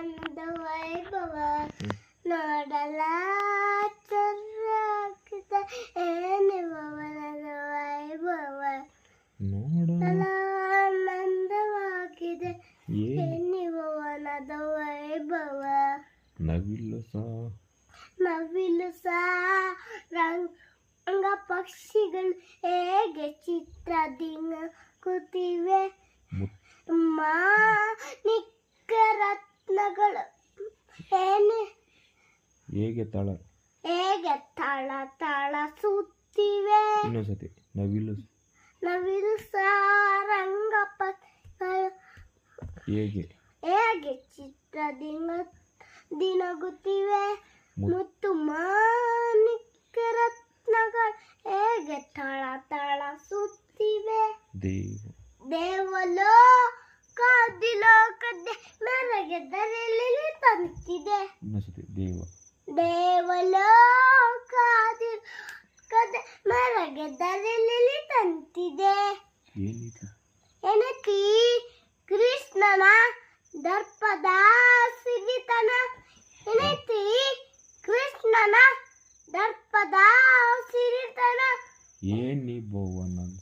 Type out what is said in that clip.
ಭುವನದ ವೈಭವ ನೋಡಲ? ಚಂದ್ರಾಕೃತ ಏನಿ ಭುವನದ ವೈಭವ ನೋಡ ಆನಂದವಾಗಿದೆ ಏನು? ಏನಿ ಭುವನದ ವೈಭವ. ನವಿಲು ಸಾ ನವಿಲು ಸಾ ರಂಗ ಪಕ್ಷಿಗಳು ಹೇಗೆ ಚಿತ್ರದಿಂದ ಕೂತಿವೆ? ಮುತ್ ರತ್ನಗಳು ಏನು? ಹೇಗೆ ತಳ? ಹೇಗೆ ತಾಳ ತಾಳ ಸುತ್ತಿವೆ? ಇನ್ನೊಂದ್ಸತಿ ನವಿಲು ನವಿಲು ಸಾರಂಗಪ್ಪ ಹೇಗೆ? ಹೇಗೆ ಚಿತ್ರ ದಿನ ದಿನಗುತ್ತಿವೆ ಮುತ್ತು ಮಾನಿಕ ರತ್ನಗಳು. ಹೇಗೆ ತಾಳ ತಾಳ ಸುತ್ತಿವೆ? ದೇವ. ದೇವಲೋಕದಿಲೋಕದೆ ಮೆರಗೆದರಲ್ಲಿ ತಂತಿದೆ ಇನ್ನೊಂದ್ಸತಿ ದೇವ. ದೇವಲೋಕದಿಲೋಕದೆ ಮೆರಗೆದರಲ್ಲಿ ತಂತಿದೆ. ಏನಿದು ಎನತಿ ಕೃಷ್ಣನ ದರ್ಪದ ಸಿಗಿತನ ಎನತಿ ಕೃಷ್ಣನ ದರ್ಪದ ಸಿರಿತನ ಏನಿ ಭುವನದ